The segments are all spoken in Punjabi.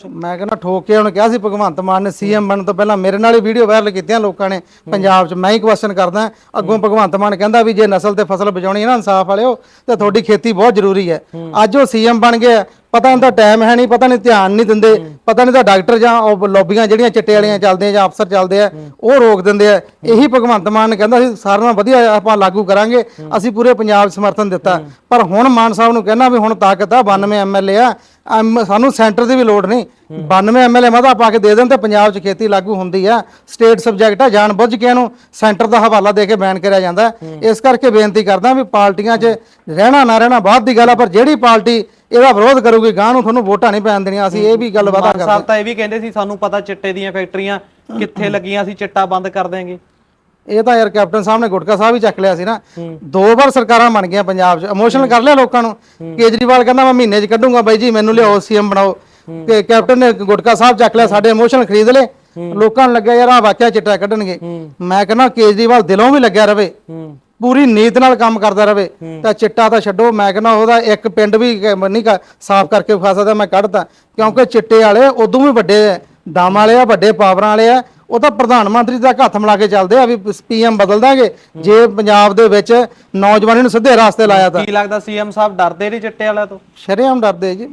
ਮੈਂ ਕਹਿੰਦਾ ਠੋਕ ਕੇ ਉਹਨੇ ਕਿਹਾ ਸੀ ਭਗਵੰਤ ਮਾਨ ਨੇ ਸੀਐਮ ਬਣਨ ਤੋਂ ਪਹਿਲਾਂ ਮੇਰੇ ਨਾਲ ਹੀ ਵੀਡੀਓ ਵਾਇਰਲ ਕੀਤੀਆਂ ਲੋਕਾਂ ਨੇ ਪੰਜਾਬ 'ਚ। ਮੈਂ ਹੀ ਕੁਐਸਚਨ ਕਰਦਾ ਅੱਗੋਂ ਭਗਵੰਤ ਮਾਨ ਕਹਿੰਦਾ ਵੀ ਜੇ ਨਸਲ ਤੇ ਫਸਲ ਬਚਾਉਣੀ ਹੈ ਨਾ ਇਨਸਾਫ ਵਾਲਿਓ ਤੇ ਤੁਹਾਡੀ ਖੇਤੀ ਬਹੁਤ ਜ਼ਰੂਰੀ ਹੈ। ਅੱਜ ਉਹ ਸੀਐਮ ਬਣ ਗਏ ਆ, ਪਤਾ ਨਹੀਂ ਤਾਂ ਟਾਈਮ ਹੈ ਨਹੀਂ ਪਤਾ ਨਹੀਂ ਧਿਆਨ ਨਹੀਂ ਦਿੰਦੇ ਪਤਾ ਨਹੀਂ ਤਾਂ ਡਾਕਟਰ ਜਾਂ ਉਹ ਲੌਬੀਆਂ ਜਿਹੜੀਆਂ ਚਿੱਟੇ ਵਾਲੀਆਂ ਚੱਲਦੇ ਜਾਂ ਅਫਸਰ ਚੱਲਦੇ ਆ ਉਹ ਰੋਕ ਦਿੰਦੇ ਆ। ਇਹੀ ਭਗਵੰਤ ਮਾਨ ਨੇ ਕਹਿੰਦਾ ਸੀ ਸਾਰਿਆਂ ਨਾਲੋਂ ਵਧੀਆ ਆਪਾਂ ਲਾਗੂ ਕਰਾਂਗੇ ਅਸੀਂ ਪੂਰੇ ਪੰਜਾਬ ਸਮਰਥਨ ਦਿੱਤਾ। ਪਰ ਹੁਣ ਮਾਨ ਸਾਹਿਬ ਨੂੰ ਕਹਿੰਦਾ ਵੀ ਹੁਣ ਤਾਕਤ ਆ 92 ਐਮਐਲਏ ਆ ਐਮ- ਸਾਨੂੰ ਸੈਂਟਰ ਦੀ ਵੀ ਲੋੜ ਨਹੀਂ। 92 ਐਮਐਲਏ ਮਤਾ ਪਾ ਕੇ ਦੇ ਦੇਣ ਤੇ ਪੰਜਾਬ 'ਚ ਖੇਤੀ ਲਾਗੂ ਹੁੰਦੀ ਆ। ਸਟੇਟ ਸਬਜੈਕਟ ਆ ਜਾਣ ਬੁੱਝ ਕੇ ਇਹਨੂੰ ਸੈਂਟਰ ਦਾ ਹਵਾਲਾ ਦੇ ਕੇ ਬੈਨ ਕਰਿਆ ਜਾਂਦਾ। ਹੈ। ਇਸ ਕਰਕੇ ਬੇਨਤੀ ਕਰਦਾ ਵੀ ਪਾਰਟੀਆਂ 'ਚ ਰਹਿਣਾ ਨਾ ਰਹਿਣਾ ਬਾਅਦ ਦੀ ਗੱਲ ਆ ਪਰ ਜਿਹੜੀ ਪਾਰਟੀ ਇਹਦਾ ਵਿਰੋਧ ਕਰੂਗੀ ਗਾਂ ਨੂੰ ਤੁਹਾਨੂੰ ਵੋਟਾਂ ਨਹੀਂ ਪੈਣ ਦੇਣੀਆਂ। ਅਸੀਂ ਇਹ ਵੀ ਗੱਲ ਵਾਦਾ ਮਾਨ ਕਰਦੇ। ਸਾਹਿਬ ਤਾਂ ਇਹ ਵੀ ਕਹਿੰਦੇ ਸੀ ਸਾਨੂੰ ਪਤਾ ਚਿੱਟੇ ਦੀਆਂ ਫੈਕਟਰੀਆਂ ਕਿੱਥੇ ਲੱਗੀਆਂ ਸੀ ਚਿੱਟਾ ਬੰਦ ਕਰ ਦੇਾਂਗੇ ਇਹ ਤਾਂ ਯਾਰ ਕੈਪਟਨ ਸਾਹਿਬ ਨੇ ਗੁਟਕਾ ਸਾਹਿਬ ਹੀ ਚੱਕ ਲਿਆ ਸੀ ਨਾ। ਦੋ ਵਾਰ ਸਰਕਾਰਾਂ ਬਣ ਗਈਆਂ ਪੰਜਾਬ 'ਚ। ਇਮੋਸ਼ਨਲ ਕਰ ਲਿਆ ਲੋਕਾਂ ਨੂੰ। ਕੇਜਰੀਵਾਲ ਕਹਿੰਦਾ ਮੈਂ ਮਹੀਨੇ 'ਚ ਕੱਢੂੰਗਾ ਬਾਈ ਜੀ, ਮੈਨੂੰ ਲਿਆਓ, ਸੀਐਮ ਬਣਾਓ। ਕਿ ਕੈਪਟਨ ਨੇ ਗੁਟਕਾ ਸਾਹਿਬ ਚੱਕ ਲਿਆ, ਸਾਡੇ ਇਮੋਸ਼ਨਲ ਖਰੀਦ ਲਏ। ਲੋਕਾਂ ਨੂੰ ਲੱਗਿਆ ਯਾਰ ਆ ਵਾਕਿਆ ਚਿੱਟਾ ਕੱਢਣਗੇ। ਮੈਂ ਕਹਿੰਦਾ ਕੇਜਰੀਵਾਲ ਦਿਲੋਂ ਵੀ ਲੱਗਿਆ ਰਵੇ। ਪੂਰੀ ਨੀਤ ਨਾਲ ਕੰਮ ਕਰਦਾ ਰਵੇ। ਤਾਂ ਚਿੱਟਾ ਤਾਂ ਛੱਡੋ। ਮੈਂ ਕਹਿੰਦਾ ਉਹਦਾ ਇੱਕ ਪਿੰਡ ਵੀ ਨਹੀਂ ਸਾਫ਼ ਕਰਕੇ ਵਿਖਾ ਸਕਦਾ, ਮੈਂ ਕੱਢਦਾ ਕਿਉਂਕਿ ਚਿੱਟੇ ਵਾਲੇ ਉਦੋਂ ਵੀ ਵੱਡੇ ਆ ਦਮ ਵਾਲੇ ਆ, ਵੱਡੇ ਪਾਵਰਾਂ ਵਾਲੇ ਆ। ਉਹ ਤਾਂ ਪ੍ਰਧਾਨ ਮੰਤਰੀ ਦਾ ਹੱਥ ਮਿਲਾ ਕੇ ਚੱਲਦੇ ਆ ਵੀ ਪੀਐਮ ਬਦਲ ਦਾਂਗੇ। ਜੇ ਪੰਜਾਬ ਦੇ ਵਿੱਚ ਨੌਜਵਾਨੀ ਨੂੰ ਸਿੱਧੇ ਰਾਸਤੇ ਲਾਇਆ ਤਾਂ। ਕੀ ਲੱਗਦਾ ਸੀਐਮ ਸਾਹਿਬ ਡਰਦੇ ਨਹੀਂ ਚਿੱਟੇ ਵਾਲਿਆਂ ਤੋਂ? ਸ਼ਰੇਆਮ ਡਰਦੇ ਜੀ।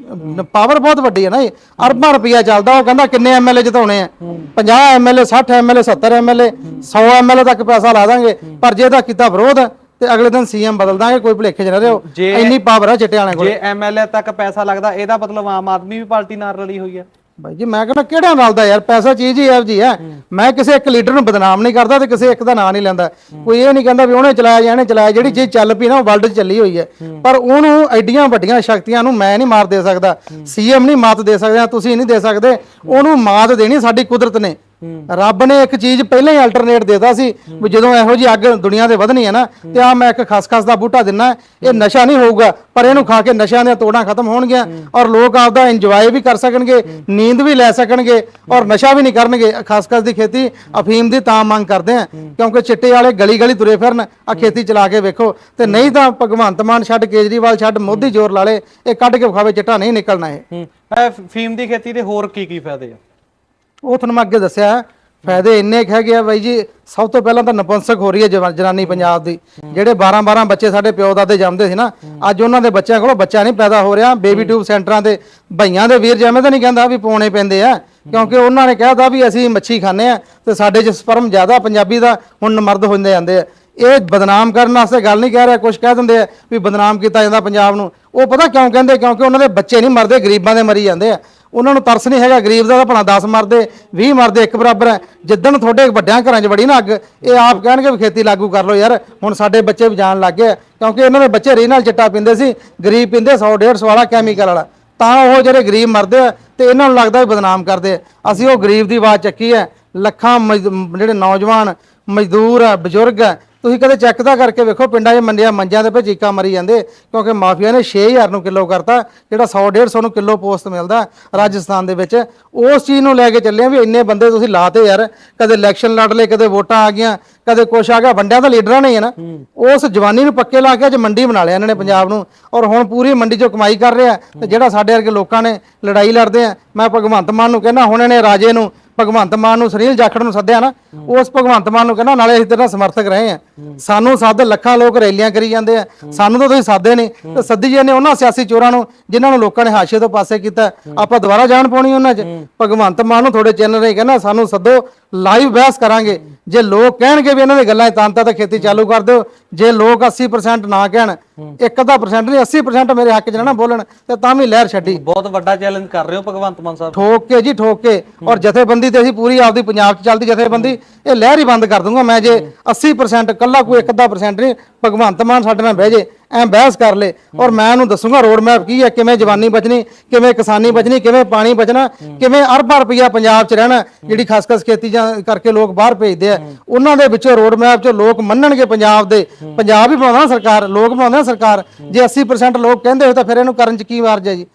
ਪਾਵਰ ਬਹੁਤ ਵੱਡੀ ਹੈ ਨਾ ਇਹ। ਅਰਬਾਂ ਰੁਪਈਆ ਚੱਲਦਾ ਉਹ ਕਹਿੰਦਾ ਕਿੰਨੇ ਐਮਐਲਏ ਜਿਤਾਉਣੇ ਆ। 50 ਐਮਐਲਏ 60 ਐਮਐਲਏ 70 ਐਮਐਲਏ 100 ਐਮਐਲਏ ਤੱਕ ਪੈਸਾ ਲਾ ਦਾਂਗੇ। ਪਰ ਜੇ ਇਹਦਾ ਕੀਤਾ ਵਿਰੋਧ ਤੇ ਅਗਲੇ ਦਿਨ ਸੀਐਮ ਬਦਲ ਦਾਂਗੇ ਕੋਈ ਭੁਲੇਖੇ ਚ ਨਾ ਰਹੋ। ਇੰਨੀ ਪਾਵਰ ਆ ਚਿੱਟੇ ਵਾਲਿਆਂ ਕੋਲ। ਜੇ ਐਮਐਲਏ ਤੱਕ ਪੈਸਾ ਲੱਗਦਾ ਇਹਦਾ ਮਤਲਬ ਆਮ ਆਦਮੀ ਵੀ ਪਾਰਟੀ ਨਾਲ ਰਲੀ ਹੋਈ ਹੈ ਬਾਈ ਜੀ, ਮੈਂ ਕਹਿੰਦਾ ਕਿਹੜਾ ਨਾਲ ਦਾ ਯਾਰ? ਪੈਸਾ ਚੀਜ਼ ਹੀ ਇਹੋ ਜੀ ਹੈ। ਮੈਂ ਕਿਸੇ ਇੱਕ ਲੀਡਰ ਨੂੰ ਬਦਨਾਮ ਨਹੀਂ ਕਰਦਾ ਤੇ ਕਿਸੇ ਇੱਕ ਦਾ ਨਾਂ ਨਹੀਂ ਲੈਂਦਾ। ਕੋਈ ਇਹ ਨਹੀਂ ਕਹਿੰਦਾ ਵੀ ਉਹਨੇ ਚਲਾਇਆ ਜਾਂ ਇਹਨੇ ਚਲਾਇਆ, ਜਿਹੜੀ ਚੀਜ਼ ਚੱਲ ਪਈ ਨਾ, ਉਹ ਵਰਲਡ 'ਚ ਚੱਲੀ ਹੋਈ ਹੈ। ਪਰ ਉਹਨੂੰ ਐਡੀਆਂ ਵੱਡੀਆਂ ਸ਼ਕਤੀਆਂ ਨੂੰ ਮੈਂ ਨਹੀਂ ਮਾਰ ਦੇ ਸਕਦਾ। ਸੀਐਮ ਨਹੀਂ ਮਾਤ ਦੇ ਸਕਦਾ ਤੁਸੀਂ ਨਹੀਂ ਦੇ ਸਕਦੇ। ਉਹਨੂੰ ਮਾਤ ਦੇਣੀ ਸਾਡੀ ਕੁਦਰਤ ਨੇ। ਰੱਬ ਨੇ ਇੱਕ ਚੀਜ਼ ਪਹਿਲਾਂ ਹੀ ਅਲਟਰਨੇਟ ਦੇਤਾ ਸੀ ਵੀ ਜਦੋਂ ਇਹੋ ਜੀ ਅੱਗ ਦੁਨੀਆ ਤੇ ਵਧਣੀ ਹੈ ਨਾ ਤੇ ਆ ਮੈਂ ਇੱਕ ਖਸਖਸ ਦਾ ਬੂਟਾ ਦਿੰਨਾ, ਇਹ ਨਸ਼ਾ ਨਹੀਂ ਹੋਊਗਾ, ਪਰ ਇਹਨੂੰ ਖਾ ਕੇ ਨਸ਼ਿਆਂ ਦੀਆਂ ਤੋੜਾਂ ਖਤਮ ਹੋਣਗੀਆਂ ਔਰ ਲੋਕ ਆਪਦਾ ਇੰਜੋਏ ਵੀ ਕਰ ਸਕਣਗੇ, ਨੀਂਦ ਵੀ ਲੈ ਸਕਣਗੇ ਔਰ ਨਸ਼ਾ ਵੀ ਨਹੀਂ ਕਰਨਗੇ। ਖਸਖਸ ਦੀ ਖੇਤੀ ਅਫੀਮ ਦੀ ਤਾਂ ਮੰਗ ਕਰਦੇ ਆ ਕਿਉਂਕਿ ਚਿੱਟੇ ਵਾਲੇ ਗਲੀ ਗਲੀ ਤੁਰੇ ਫਿਰਨ ਆ ਖੇਤੀ ਚਲਾ ਕੇ ਵੇਖੋ। ਤੇ ਨਹੀਂ ਤਾਂ ਭਗਵੰਤ ਮਾਨ ਛੱਡ, ਕੇਜਰੀਵਾਲ ਛੱਡ, ਮੋਦੀ ਜ਼ੋਰ ਲਾ ਲੇ, ਇਹ ਕੱਢ ਕੇ ਵਿਖਾਵੇ ਚਿੱਟਾ ਨਹੀਂ ਨਿਕਲਣਾ ਇਹ। ਫੀਮ ਦੀ ਖੇਤੀ ਦੇ ਹੋਰ ਕੀ ਕੀ ਫਾਇਦੇ ਆ? ਉਹ ਤੁਹਾਨੂੰ ਮੈਂ ਅੱਗੇ ਦੱਸਿਆ ਹੈ ਫਾਇਦੇ ਇੰਨੇ ਕੁ ਹੈਗੇ ਆ ਬਾਈ ਜੀ, ਸਭ ਤੋਂ ਪਹਿਲਾਂ ਤਾਂ ਨਪੁੰਸਕ ਹੋ ਰਹੀ ਹੈ ਜਵਾ- ਜਨਾਨੀ ਪੰਜਾਬ ਦੀ। ਜਿਹੜੇ 12 12 ਬੱਚੇ ਸਾਡੇ ਪਿਓ ਦਾਦੇ ਜੰਮਦੇ ਸੀ ਨਾ, ਅੱਜ ਉਹਨਾਂ ਦੇ ਬੱਚਿਆਂ ਕੋਲੋਂ ਬੱਚਾ ਨਹੀਂ ਪੈਦਾ ਹੋ ਰਿਹਾ। ਬੇਬੀ ਟਿਊਬ ਸੈਂਟਰਾਂ ਦੇ ਭਈਆਂ ਦੇ ਵੀਰ ਜਿਵੇਂ ਤਾਂ ਨਹੀਂ ਕਹਿੰਦਾ ਵੀ ਪਾਉਣੇ ਪੈਂਦੇ ਆ, ਕਿਉਂਕਿ ਉਹਨਾਂ ਨੇ ਕਹਿਤਾ ਵੀ ਅਸੀਂ ਮੱਛੀ ਖਾਂਦੇ ਆ ਤੇ ਸਾਡੇ 'ਚ ਸਪਰਮ ਜ਼ਿਆਦਾ ਪੰਜਾਬੀ ਦਾ ਹੁਣ ਮਰਦ ਹੁੰਦੇ ਜਾਂਦੇ ਆ। ਇਹ ਬਦਨਾਮ ਕਰਨ ਵਾਸਤੇ ਗੱਲ ਨਹੀਂ ਕਹਿ ਰਿਹਾ ਕੁਝ ਕਹਿ ਦਿੰਦੇ ਆ ਵੀ ਬਦਨਾਮ ਕੀਤਾ ਜਾਂਦਾ ਪੰਜਾਬ ਨੂੰ। ਉਹ ਪਤਾ ਕਿਉਂ ਕਹਿੰਦੇ? ਕਿਉਂਕਿ ਉਹਨਾਂ ਦੇ ਬੱਚੇ ਨਹੀਂ ਮਰਦੇ, ਗਰੀਬਾਂ ਦੇ ਮਰੀ ਜਾਂਦੇ ਆ। ਉਹਨਾਂ ਨੂੰ ਤਰਸ ਨਹੀਂ ਹੈਗਾ, ਗਰੀਬ ਦਾ ਤਾਂ ਭਲਾ 10 ਮਰਦੇ 20 ਮਰਦੇ, ਇੱਕ ਬਰਾਬਰ ਹੈ। ਜਿੱਦਣ ਤੁਹਾਡੇ ਵੱਡਿਆਂ ਘਰਾਂ 'ਚ ਵੜੀ ਨਾ ਅੱਗ, ਇਹ ਆਪ ਕਹਿਣਗੇ ਵੀ ਖੇਤੀ ਲਾਗੂ ਕਰ ਲਓ ਯਾਰ, ਹੁਣ ਸਾਡੇ ਬੱਚੇ ਵੀ ਜਾਣ ਲੱਗ ਗਏ ਆ। ਕਿਉਂਕਿ ਇਹਨਾਂ ਦੇ ਬੱਚੇ ਰੀ ਨਾਲ ਚਿੱਟਾ ਪੀਂਦੇ ਸੀ, ਗਰੀਬ ਪੀਂਦੇ 100 150 ਵਾਲਾ ਕੈਮੀਕਲ ਵਾਲਾ। ਤਾਂ ਉਹ ਜਿਹੜੇ ਗਰੀਬ ਮਰਦੇ ਆ, ਤੇ ਇਹਨਾਂ ਨੂੰ ਲੱਗਦਾ ਵੀ ਬਦਨਾਮ ਕਰਦੇ ਅਸੀਂ ਉਹ ਗਰੀਬ ਦੀ ਆਵਾਜ਼ ਚੱਕੀ ਹੈ। ਲੱਖਾਂ ਮਜ਼ਦ- ਜਿਹੜੇ ਨੌਜਵਾਨ ਮਜ਼ਦੂਰ ਆ ਬਜ਼ੁਰਗ ਆ ਤੁਸੀਂ ਕਦੇ ਚੈੱਕ ਤਾਂ ਕਰਕੇ ਵੇਖੋ ਪਿੰਡਾਂ 'ਚ ਮੰਡੀਆਂ ਮੰਜਿਆਂ ਦੇ ਵਿੱਚ ਚੀਕਾਂ ਮਰੀ ਜਾਂਦੇ ਕਿਉਂਕਿ ਮਾਫੀਆ ਨੇ 6000 ਨੂੰ ਕਿਲੋ ਕਰਤਾ ਜਿਹੜਾ 100 150 ਨੂੰ ਕਿਲੋ ਪੋਸਟ ਮਿਲਦਾ ਰਾਜਸਥਾਨ ਦੇ ਵਿੱਚ। ਉਸ ਚੀਜ਼ ਨੂੰ ਲੈ ਕੇ ਚੱਲੇ ਆ ਵੀ ਇੰਨੇ ਬੰਦੇ ਤੁਸੀਂ ਲਾਤੇ ਯਾਰ ਕਦੇ ਇਲੈਕਸ਼ਨ ਲੜ ਲਏ ਕਦੇ ਵੋਟਾਂ ਆ ਗਈਆਂ ਕਦੇ ਕੁਛ ਆ ਗਿਆ ਵੰਡਿਆਂ ਤਾਂ ਲੀਡਰਾਂ ਨੇ ਹੀ ਹੈ ਨਾ। ਉਸ ਜਵਾਨੀ ਨੂੰ ਪੱਕੇ ਲਾ ਕੇ ਅੱਜ ਮੰਡੀ ਬਣਾ ਲਿਆ ਇਹਨਾਂ ਨੇ ਪੰਜਾਬ ਨੂੰ ਔਰ ਹੁਣ ਪੂਰੀ ਮੰਡੀ 'ਚੋਂ ਕਮਾਈ ਕਰ ਰਿਹਾ ਤੇ ਜਿਹੜਾ ਸਾਡੇ ਵਰਗੇ ਲੋਕਾਂ ਨੇ ਲੜਾਈ ਲੜਦੇ ਆ ਮੈਂ ਭਗਵੰਤ ਮਾਨ ਨੂੰ ਕਹਿੰਦਾ ਹੁਣ ਇਹਨੇ ਰਾਜੇ ਨੂੰ ਭਗਵੰਤ ਮਾਨ ਨੂੰ ਸੁਨੀਲ ਜਾਖੜ ਨੂੰ ਸੱਦਿਆ ਨਾ, ਉਸ ਭਗਵੰਤ ਮਾਨ ਨੂੰ ਕਹਿੰਦਾ, ਨਾਲੇ ਅਸੀਂ ਤੇਰਾ ਸਮਰਥਕ ਰਹੇ ਆ ਸਾਨੂੰ ਸੱਦ, ਲੱਖਾਂ ਲੋਕ ਰੈਲੀਆਂ ਕਰੀ ਜਾਂਦੇ ਆ। ਸਾਨੂੰ ਤਾਂ ਤੁਸੀਂ ਸਾਦੇ ਨੇ ਤੇ ਸੱਦੀ ਨੇ ਉਹਨਾਂ ਸਿਆਸੀ ਚੋਰਾਂ ਨੂੰ, ਜਿਨ੍ਹਾਂ ਨੂੰ ਲੋਕਾਂ ਨੇ ਹਾਸ਼ੇ ਤੋਂ ਪਾਸੇ ਕੀਤਾ। ਆਪਾਂ ਦੁਬਾਰਾ ਜਾਣ ਪਾਉਣੀ ਉਹਨਾਂ 'ਚ? ਭਗਵੰਤ ਮਾਨ ਨੂੰ ਤੁਹਾਡੇ ਚੈਨਲ ਨੇ ਕਹਿੰਦਾ, ਸਾਨੂੰ ਸੱਦੋ ਲਾਈਵ ਬਹਿਸ ਕਰਾਂਗੇ। ਜੇ ਲੋਕ ਕਹਿਣਗੇ ਵੀ ਇਹਨਾਂ ਦੀ ਗੱਲਾਂ 'ਚ ਤਾਂਤਾ, ਤਾਂ ਖੇਤੀ ਚਾਲੂ ਕਰ ਦਿਓ। ਜੇ ਲੋਕ 80% ਨਾ ਕਹਿਣ ਇੱਕ ਅੱਧਾ percent ਨਹੀਂ 80% ਮੇਰੇ ਹੱਕ 'ਚ ਨਾ ਨਾ ਬੋਲਣ ਤੇ ਤਾਂ ਵੀ ਲਹਿਰ ਛੱਡੀ। ਬਹੁਤ ਵੱਡਾ ਚੈਲੰਜ ਕਰ ਰਹੇ ਹੋ ਭਗਵੰਤ ਮਾਨ ਸਾਹਿਬ। ਠੋਕ ਕੇ ਜੀ ਠੋਕ। ਕੇ ਔਰ ਜਥੇਬੰਦੀ ਤੇ ਅਸੀਂ ਪੂਰੀ ਆਪਦੀ ਪੰਜਾਬ 'ਚ ਚੱਲਦੀ ਜਥੇਬੰਦੀ ਇਹ ਲਹਿਰ ਹੀ ਬੰਦ ਕਰ ਦੂੰਗਾ ਮੈਂ ਜੇ 80% ਕੱਲਾ ਕੋਈ ਇੱਕ ਅੱਧਾ percent ਨਹੀਂ ਭਗਵੰਤ ਮਾਨ ਸਾਡੇ ਨਾਲ ਬਹਿ ਜੇ। ਐ ਬਹਿਸ ਕਰ ਲੇ। ਔਰ ਮੈਂ ਉਹਨੂੰ ਦੱਸੂਗਾ ਰੋਡ ਮੈਪ ਕੀ ਹੈ, ਕਿਵੇਂ ਜਵਾਨੀ ਬਚਣੀ, ਕਿਵੇਂ ਕਿਸਾਨੀ ਬਚਣੀ, ਕਿਵੇਂ ਪਾਣੀ ਬਚਣਾ, ਕਿਵੇਂ ਅਰਬਾਂ ਰੁਪਈਆ ਪੰਜਾਬ 'ਚ ਰਹਿਣਾ, ਜਿਹੜੀ ਖਸਖਸ ਖੇਤੀ ਜਾਂ ਕਰਕੇ ਲੋਕ ਬਾਹਰ ਭੇਜਦੇ ਆ। ਉਹਨਾਂ ਦੇ ਵਿੱਚੋਂ ਰੋਡ ਮੈਪ 'ਚ ਲੋਕ ਮੰਨਣਗੇ ਪੰਜਾਬ ਦੇ। ਪੰਜਾਬ ਹੀ ਬਣਾਉਂਦਾ ਨਾ ਸਰਕਾਰ, ਲੋਕ ਬਣਾਉਂਦੇ ਨਾ ਸਰਕਾਰ। ਜੇ 80% ਲੋਕ ਕਹਿੰਦੇ ਹੋ ਤਾਂ ਫਿਰ ਇਹਨੂੰ ਕਰਨ 'ਚ ਕੀ ਵਾਰਜ ਹੈ ਜੀ?